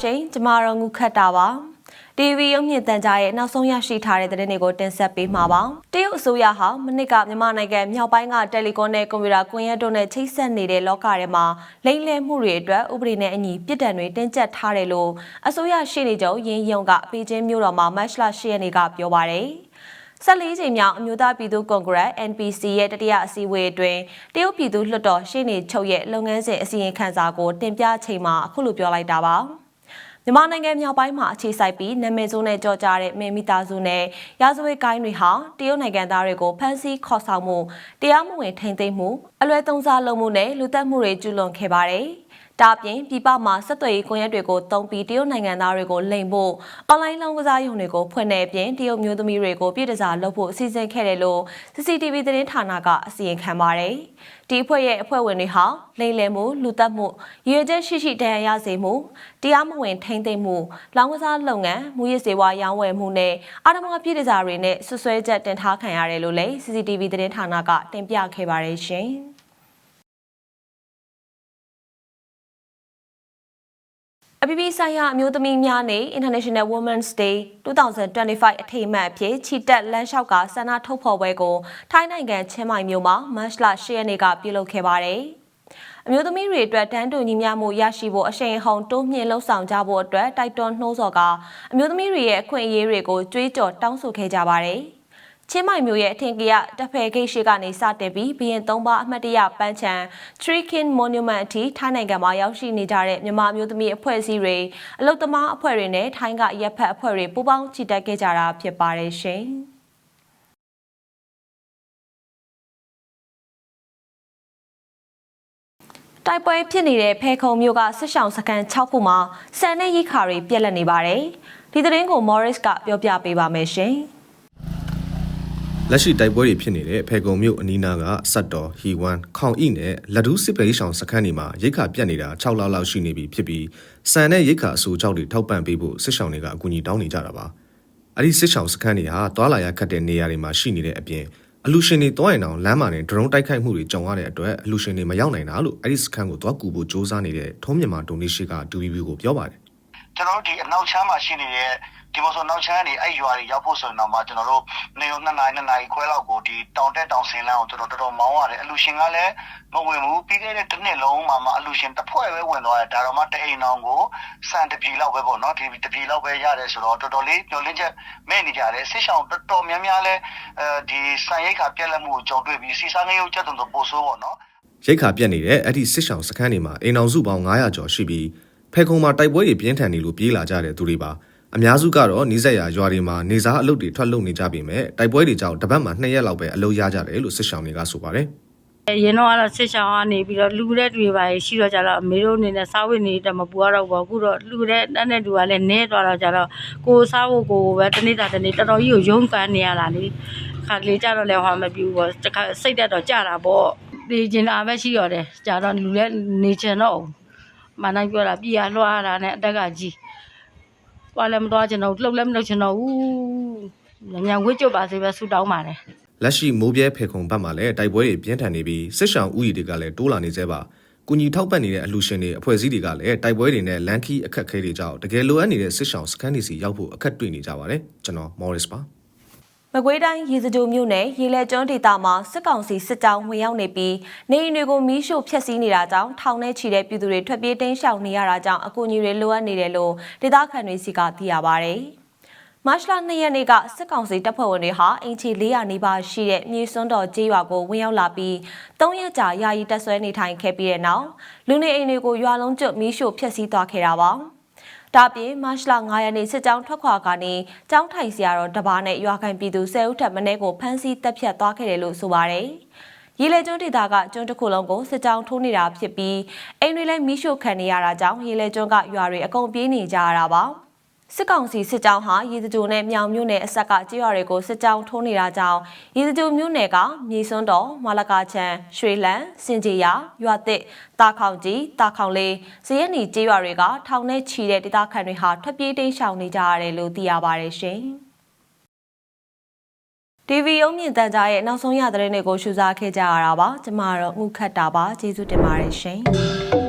ရှင်ကျမတို့ငုခတ်တာပါ TV ရုပ်မြင့်တန်ကြားရဲ့နောက်ဆုံးရရှိထားတဲ့သတင်းတွေကိုတင်ဆက်ပေးမှာပါတရုတ်အစိုးရဟာမနစ်ကမြန်မာနိုင်ငံမြောက်ပိုင်းကတယ်လီကွန်နဲ့ကွန်ပျူတာကွန်ရက်တို့နဲ့ချိတ်ဆက်နေတဲ့လောကထဲမှာလိမ့်လဲမှုတွေအတွက်ဥပဒေနဲ့အညီပြစ်ဒဏ်တွေတင်းကျပ်ထားတယ်လို့အစိုးရရှေ့နေချုပ်ရင်းယုံကပေကျင်းမြို့တော်မှာမတ်လ10ရက်နေ့ကပြောပါတယ်14ချိန်မြောက်အမျိုးသားပြည်သူ့ကွန်ဂရက် NPC ရဲ့တတိယအစည်းအဝေးအတွင်းတရုတ်ပြည်သူ့လွှတ်တော်ရှေ့နေချုပ်ရဲ့လုပ်ငန်းစဉ်အစီရင်ခံစာကိုတင်ပြချိန်မှာအခုလိုပြောလိုက်တာပါ မြန်မာနိုင်ငံမြောက်ပိုင်းမှာအခြေစိုက်ပြီးနာမည်ဆိုးနဲ့ကြော်ကြားတဲ့မင်းမိသားစုနဲ့ရာဇဝတ်ကိုင်းတွေဟာတရုတ်နိုင်ငံသားတွေကိုဖမ်းဆီးခေါ်ဆောင်မှုတရားမဝင်ထိန်းသိမ်းမှုအလွဲသုံးစားလုပ်မှုနဲ့လူသက်မှုတွေကျူးလွန်ခဲ့ပါတယ်။ ဒါအပြင်ပြည်ပမှာဆက်သွယ်ရေးကွန်ရက်တွေကိုတုံးပြီးတရုတ်နိုင်ငံသားတွေကိုလိမ်ဖို့အွန်လိုင်းလောင်းကစားရုံတွေကိုဖွင့်တဲ့အပြင်တရုတ်မျိုးသမီးတွေကိုပြည်တစားလုပ်ဖို့အစီအစဉ်ခဲ့တယ်လို့ CCTV သတင်းဌာနကအစီရင်ခံပါတယ်။ဒီအဖွဲ့ရဲ့အဖွဲ့ဝင်တွေဟာလိမ်လည်မှုလူသက်မှုရည်ရွယ်ချက်ရှိရှိတရားရစေမှုတရားမဝင်ထိန်းသိမ်းမှုလောင်းကစားလုပ်ငန်းမူရစ်စေဝါရောင်းဝယ်မှုနဲ့အာဓမ္မပြည်တစားတွေနဲ့ဆွဆွဲချက်တင်ထားခံရတယ်လို့လည်း CCTV သတင်းဌာနကတင်ပြခဲ့ပါတယ်ရှင်။ အပြည်ပြည်ဆိုင်ရာအမျိုးသမီးများနေ့ International Women's Day 2025အထိမ်းအမှတ်အဖြစ်ချီတက်လမ်းလျှောက်ကဆန္ဒထုတ်ဖော်ပွဲကိုထိုင်းနိုင်ငံချင်းမိုင်မြို့မှာမတ်လ10ရက်နေ့ကပြုလုပ်ခဲ့ပါတယ်။အမျိုးသမီးတွေအတွက်တန်းတူညီမျှမှုရရှိဖို့အရှိန်အဟုန်တိုးမြှင့်လှုံ့ဆော်ကြဖို့အတွက်တိုက်တွန်းနှိုးဆော်ကအမျိုးသမီးတွေရဲ့အခွင့်အရေးတွေကိုကြွေးကြော်တောင်းဆိုခဲ့ကြပါတယ်။ ချင်းမိုင်မျိုးရဲ့အထင်ကရတဖယ်ဂိတ်ရှိကနေစတင်ပြီးဘီရင်သုံးပါအမှတ်တရပန်းချံ Tree King Monument အထိထိုင်းနိုင်ငံမှာရောက်ရှိနေကြတဲ့မြန်မာမျိုးသမီးအဖွဲ့အစည်းတွေအလုသမားအဖွဲ့တွေနဲ့ထိုင်းကရပ်ဖက်အဖွဲ့တွေပူးပေါင်းချီတက်ခဲ့ကြတာဖြစ်ပါတယ်ရှင်။တိုက်ပွဲဖြစ်နေတဲ့ဖဲခုံမြို့ကဆစ်ဆောင်စခန်း6ခုမှာစံနဲ့ရိခါတွေပြက်လက်နေပါတယ်။ဒီသတင်းကို Morris ကပြောပြပေးပါမယ်ရှင်။ လက်ရှိတိုက်ပွဲတွေဖြစ်နေတဲ့ဖေကုံမြို့အနီးနားကစတ်တော်ဟီဝမ်ခေါင်ဣနဲ့လက်ဒူးစစ်ပေးဆောင်စခန်းတွေမှာရိတ်ခါပြတ်နေတာ6လလောက်ရှိနေပြီဖြစ်ပြီးစံနဲ့ရိတ်ခါအဆိုကြောက်တွေထောက်ပံ့ပေးဖို့စစ်ဆောင်တွေကအကူအညီတောင်းနေကြတာပါအဲ့ဒီစစ်ဆောင်စခန်းတွေဟာတွာလာရခတ်တဲ့နေရာတွေမှာရှိနေတဲ့အပြင်အလူရှင်တွေတွားရင်အောင်လမ်းမှာနဲ့ဒရုန်းတိုက်ခိုက်မှုတွေကြုံရတဲ့အတွက်အလူရှင်တွေမရောက်နိုင်တာလို့အဲ့ဒီစခန်းကိုတွားကူဖို့စ조사နေတဲ့ထုံးမြန်မာဒိုနေရှိက DVB ကိုပြောပါတယ် ကျွန်တော်တို့ဒီအနောက်ချမ်းမှာရှိနေတဲ့ဒီမဆိုနောက်ချမ်းနေအဲ့ရွာတွေရောက်ဖို့ဆိုရင်တော့မှကျွန်တော်တို့နေုံနှစ်နာရီနှစ်နာရီခွဲလောက်ကိုဒီတောင်တက်တောင်ဆင်းလန်းကိုကျွန်တော်တော်တော်မောင်းရတယ်အလူရှင်ကလည်းမဝင်ဘူးပြီးခဲ့တဲ့တစ်နှစ်လုံးမှာမှအလူရှင်တစ်ဖွဲ့ပဲဝင်သွားတယ်ဒါတော့မှတအိမ်အောင်ကိုစံတပြီလောက်ပဲပေါ့နော်ဒီတပြီလောက်ပဲရတယ်ဆိုတော့တော်တော်လေးညှို့လင်းချက်မဲ့နေကြတယ်ဆစ်ဆောင်တော်တော်များများလဲအဲဒီစံရိတ်ခါပြက်လက်မှုကိုကြုံတွေ့ပြီးစီစားငယ်ရုပ်ချက်တုံတော့ပို့ဆိုးပေါ့နော်ရိတ်ခါပြက်နေတဲ့အဲ့ဒီစစ်ဆောင်စခန်းတွေမှာအိမ်အောင်စုပေါင်း900ကျော်ရှိပြီး ဖဲခုံမှာတိုက်ပွဲတွေပြင်းထန်နေလို့ပြေးလာကြတဲ့သူတွေပါအများစုကတော့နေဆက်ရရွာတွေမှာနေစားအလုပ်တွေထွက်လုပ်နေကြပြီမဲ့တိုက်ပွဲတွေကြောင့်တပတ်မှာ2ရက်လောက်ပဲအလုပ်ရကြတယ်လို့စစ်ဆောင်တွေကဆိုပါတယ်ရင်တော့ကတော့စစ်ဆောင်ကနေပြီးတော့လူတဲ့တွေပါရှိတော့ကြတော့အမေတို့အနေနဲ့စားဝတ်နေတော့မပူရတော့ဘူးအခုတော့လူတဲ့တက်တဲ့လူကလည်းနဲသွားတော့ကြတော့ကိုစားဖို့ကိုပဲတနေ့တာတနေ့တော်တော်ကြီးကိုရုန်းကန်နေရတာလေခါလေးကြတော့လည်းဟောမပြူဘောတခါစိတ်တက်တော့ကြတာပေါ့ဒီကျင်တာပဲရှိရတယ်ကြတော့လူလည်းနေချင်တော့ မနိုင်ပြောတာပြည်ရလွှားတာနဲ့အတက်ကကြီးသွားလည်းမသွားချင်တော့လှုပ်လည်းမလှုပ်ချင်တော့ဘူးညံဝစ်ကြပါစေပဲဆူတောင်းပါတယ်လက်ရှိမိုးပြဲဖေခုံဘက်မှာလည်းတိုက်ပွဲတွေပြင်းထန်နေပြီးစစ်ဆောင်ဥယျာဉ်တွေကလည်းတိုးလာနေသေးပါကူညီထောက်ပံ့နေတဲ့အလှူရှင်တွေအဖွဲ့အစည်းတွေကလည်းတိုက်ပွဲတွေနဲ့လန်ခီအခက်ခဲတွေကြောင့်တကယ်လိုအပ်နေတဲ့စစ်ဆောင်စခန်းတွေစီရောက်ဖို့အခက်တွေ့နေကြပါတယ်ကျွန်တော် Morris ပါ မကွေးတိုင်းရေစကြိုမြို့နယ်ရေလက်ကျွန်းဒေသမှာစစ်ကောင်စီစစ်ကြောင်းဝင်ရောက်နေပြီးနေအိမ်တွေကိုမီးရှို့ဖျက်ဆီးနေတာကြောင့်ထောင်ထဲချီတဲ့ပြည်သူတွေထွက်ပြေးတိမ်းရှောင်နေရတာကြောင့်အကူအညီတွေလိုအပ်နေတယ်လို့ဒေသခံတွေစီကသိရပါဗျ။မတ်လ2ရက်နေ့ကစစ်ကောင်စီတပ်ဖွဲ့ဝင်တွေဟာအင်ချီ400နီးပါးရှိတဲ့မြေစွန်းတော်ကျေးရွာကိုဝင်ရောက်လာပြီး3ရက်ကြာယာယီတပ်ဆွဲနေထိုင်ခဲ့ပြီးတဲ့နောက်လူနေအိမ်တွေကိုရွာလုံးကျွတ်မီးရှို့ဖျက်ဆီးသွားခဲ့တာပါ။ ဒါပြင်မတ်လ9ရက်နေ့စစ်ကြောင်းထွက်ခွာကနေကြောင်းထိုင်စရာတော်တပါးနဲ့ရွာခံပြည်သူ10ဦးထပ်မင်းကိုဖမ်းဆီးတပ်ဖြတ်သွားခဲ့တယ်လို့ဆိုပါတယ်။ရေလေကျွန်းဒေသကကျွန်းတစ်ခုလုံးကိုစစ်ကြောင်းထိုးနေတာဖြစ်ပြီးအိမ်တွေလည်းမိရှို့ခံနေရတာကြောင့်ရေလေကျွန်းကရွာတွေအကုန်ပြေးနေကြရတာပါ။ စစ်ကောင်စီစစ်ကြောင်းဟာရေစကြိုနဲ့မြောင်မြို့နယ်အဆက်ကကြေးရွာတွေကိုစစ်ကြောင်းထိုးနေတာကြောင့်ရေစကြိုမြို့နယ်ကမြေစွန်းတော်မလာကာချံရွှေလန်းစင်ကြေယာရွာတစ်တာခေါင်ကြီးတာခေါင်လေးဇရက်နီကြေးရွာတွေကထောင်နဲ့ချီတဲ့ဒေသခံတွေဟာထွက်ပြေးတိမ်းရှောင်နေကြရတယ်လို့သိရပါတယ်ရှင်။ TV အုံမြင့်တန်ကြားရဲ့နောက်ဆုံးရသတင်းတွေကိုရှုစားခဲ့ကြရတာပါကျမတို့ငုခတ်တာပါကျေးဇူးတင်ပါတယ်ရှင်။